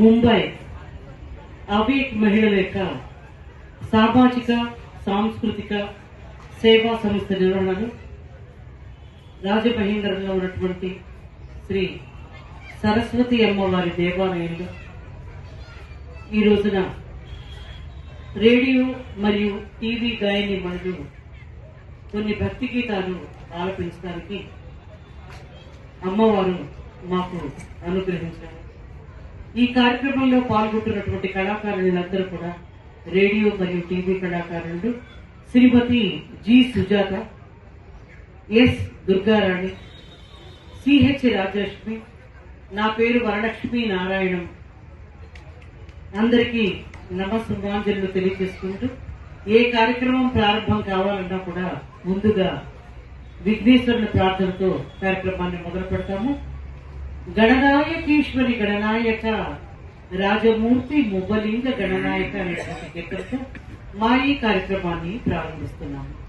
Mumbai. Awake మహిళల యొక్క సామాజిక సాంస్కృతిక సేవా సంస్థ నిర్వహణను రాజమహేంద్రంలో ఉన్నటువంటి శ్రీ సరస్వతి అమ్మవారి దేవాలయంలో ఈ రోజున రేడియో మరియు టీవీ గాయని మండలి కొన్ని భక్తి గీతాలు ఆలపించడానికి అమ్మవారు మాకు అనుగ్రహించారు. ఈ కార్యక్రమంలో పాల్గొంటున్నటువంటి కళాకారులందరూ కూడా రేడియో మరియు టీవీ కళాకారులు Srimathi G Sujatha S Durgarani CH Rajalakshmi నా పేరు వరలక్ష్మి నారాయణం. అందరికీ నమస్సుమాంజలు తెలియజేసుకుంటూ ఏ కార్యక్రమం ప్రారంభం కావాలన్నా కూడా ముందుగా విఘ్నేశ్వరుని ప్రార్థనతో కార్యక్రమాన్ని మొదలు పెడతాము గణనాయకీశ్వరి గణనాయక రాజమూర్తి మువ్వలింగ గణనాయక అనే కీర్తనతో మా ఈ కార్యక్రమాన్ని ప్రారంభిస్తున్నాము.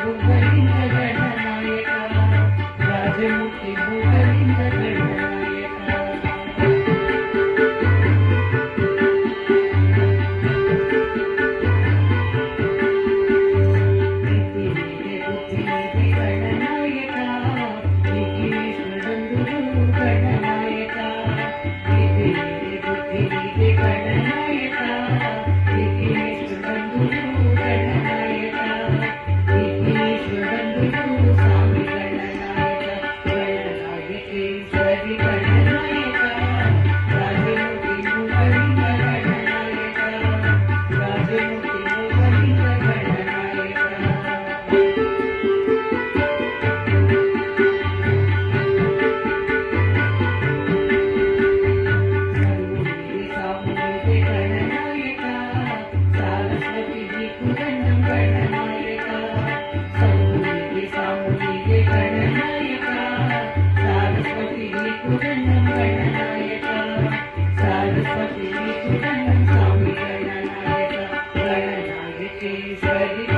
రాజమూర్తి సరస్వతి